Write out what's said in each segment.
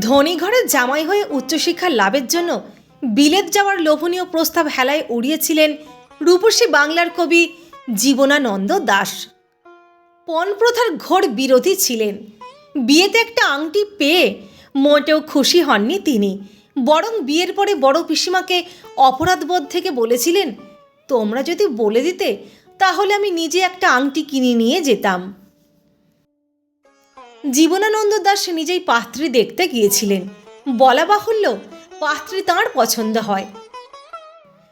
ধনী ঘরের জামাই হয়ে উচ্চশিক্ষা লাভের জন্য বিলেত যাওয়ার লোভনীয় প্রস্তাব হেলায় উড়িয়েছিলেন রূপসী বাংলার কবি জীবনানন্দ দাস। পণপ্রথার ঘোর বিরোধী ছিলেন। বিয়েতে একটা আংটি পেয়ে মোটেও খুশি হননি তিনি। বরং বিয়ের পরে বড় পিসিমাকে অপরাধবোধ থেকে বলেছিলেন, তোমরা যদি বলে দিতে, তাহলে আমি নিজে একটা আংটি কিনে নিয়ে যেতাম। জীবনানন্দ দাস নিজেই পাত্রী দেখতে গিয়েছিলেন। বলা বাহুল্য পাত্রী তাঁর পছন্দ হয়।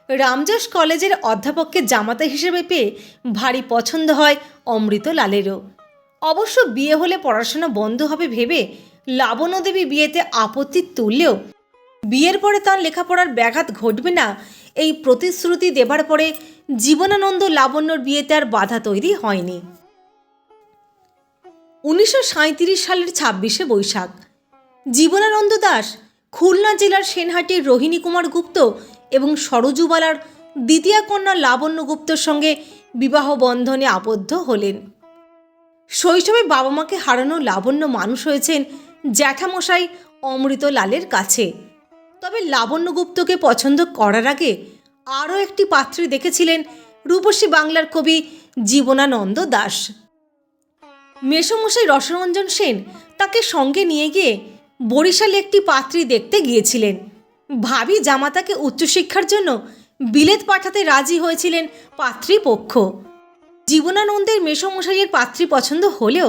রামজাস কলেজের অধ্যাপককে জামাতা হিসেবে পেয়ে ভারী পছন্দ হয় অমৃত লালেরও অবশ্য বিয়ে হলে পড়াশোনা বন্ধ হবে ভেবে লাবণ্য দেবী বিয়েতে আপত্তি তুললেও বিয়ের পরে তার লেখাপড়ার ব্যাঘাত ঘটবে না এই প্রতিশ্রুতি দেবার পরে জীবনানন্দ লাবণ্যর বিয়েতে আর বাধা তৈরি হয়নি। উনিশশো সাঁইত্রিশ সালের ছাব্বিশে বৈশাখ। জীবনানন্দ দাস খুলনা জেলার সেনহাটির রোহিণী কুমার গুপ্ত এবং সরজুবালার দ্বিতীয় কন্যা লাবণ্য গুপ্তর সঙ্গে বিবাহ বন্ধনে আবদ্ধ হলেন। শৈশবে বাবা মাকে হারানো লাবণ্য মানুষ হয়েছেন জ্যাঠামশাই অমৃত লালের কাছে। তবে লাবণ্য গুপ্তকে পছন্দ করার আগে আরও একটি পাত্রে দেখেছিলেন রূপসী বাংলার কবি জীবনানন্দ দাস। মেসমশাই রসরঞ্জন সেন তাকে সঙ্গে নিয়ে গিয়ে বরিশালে একটি পাত্রী দেখতে গিয়েছিলেন। ভাবি জামাতাকে উচ্চশিক্ষার জন্য বিলেত পাঠাতে রাজি হয়েছিলেন পাত্রীপক্ষ। জীবনানন্দের মেসমশাইয়ের পাত্রী পছন্দ হলেও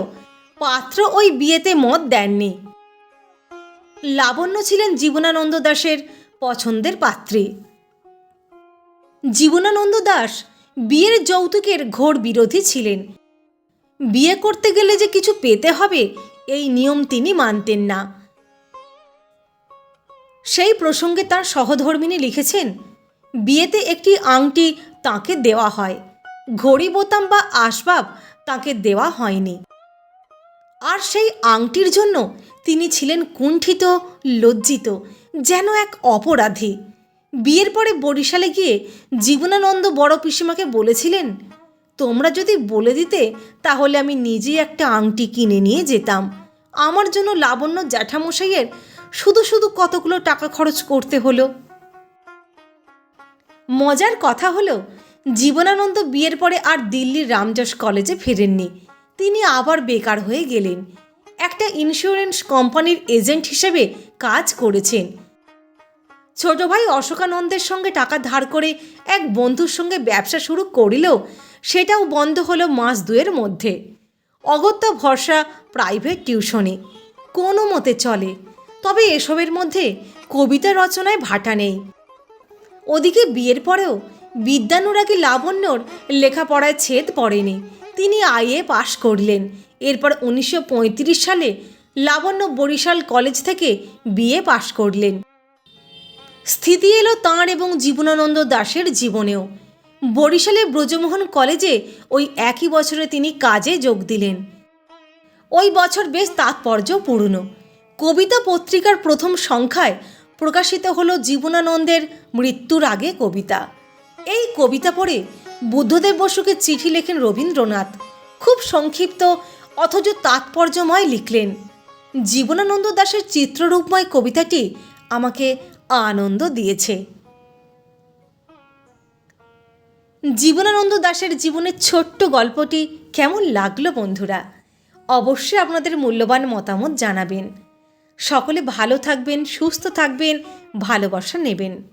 পাত্র ওই বিয়েতে মত দেননি। লাবণ্য ছিলেন জীবনানন্দ দাসের পছন্দের পাত্রী। জীবনানন্দ দাস বিয়ের যৌতুকের ঘোর বিরোধী ছিলেন। বিয়ে করতে গেলে যে কিছু পেতে হবে, এই নিয়ম তিনি মানতেন না। সেই প্রসঙ্গে তার সহধর্মিনী লিখেছেন, বিয়েতে একটি আংটি তাকে দেওয়া হয়, ঘড়ি বোতাম বা আসবাব তাকে দেওয়া হয়নি। আর সেই আংটির জন্য তিনি ছিলেন কুণ্ঠিত, লজ্জিত, যেন এক অপরাধী। বিয়ের পরে বরিশালে গিয়ে জীবনানন্দ বড় পিসিমাকে বলেছিলেন তোমরা যদি বলে দিতে, তাহলে আমি নিজেই একটা আংটি কিনে নিয়ে যেতাম। আমার জন্য লাবণ্য জ্যাঠামশাইয়ের শুধু শুধু কতগুলো টাকা খরচ করতে হলো। মজার কথা হলো, জীবনানন্দ বিয়ের পরে আর দিল্লির রামজাস কলেজে ফেরেননি। তিনি আবার বেকার হয়ে গেলেন। একটা ইন্স্যুরেন্স কোম্পানির এজেন্ট হিসেবে কাজ করেছেন। ছোট ভাই অশোকানন্দের সঙ্গে টাকা ধার করে এক বন্ধুর সঙ্গে ব্যবসা শুরু করিলেও সেটাও বন্ধ হলো মাস দুয়ের মধ্যে। অগত্যা ভরসা প্রাইভেট টিউশনে কোনো মতে চলে। তবে এসবের মধ্যে কবিতা রচনায় ভাটা নেই। ওদিকে বিয়ের পরেও বিদ্যানুরাগী লাবণ্যর লেখাপড়ায় ছেদ পড়েনি। তিনি আইএ পাশ করলেন। এরপর উনিশশো পঁয়ত্রিশ সালে লাবণ্য বরিশাল কলেজ থেকে বিএ পাশ করলেন। স্থিতি এলো তাঁর এবং জীবনানন্দ দাশের জীবনেও। বরিশালে ব্রজমোহন কলেজে ওই একই বছরে তিনি কাজে যোগ দিলেন। ওই বছর বেশ তাৎপর্য তাৎপর্যপূর্ণ কবিতা পত্রিকার প্রথম সংখ্যায় প্রকাশিত হলো জীবনানন্দের মৃত্যুর আগে কবিতা। এই কবিতা পড়ে বুদ্ধদেব বসুকে চিঠি লেখেন রবীন্দ্রনাথ। খুব সংক্ষিপ্ত, অথচ তাৎপর্যময় লিখলেন। জীবনানন্দ দাশের চিত্ররূপময় কবিতাটি আমাকে আনন্দ দিয়েছে। জীবনানন্দ দাশের জীবনের ছোট্ট গল্পটি কেমন লাগল বন্ধুরা? অবশ্যই আপনাদের মূল্যবান মতামত জানাবেন। সকলে ভালো থাকবেন, সুস্থ থাকবেন, ভালোবাসা নেবেন।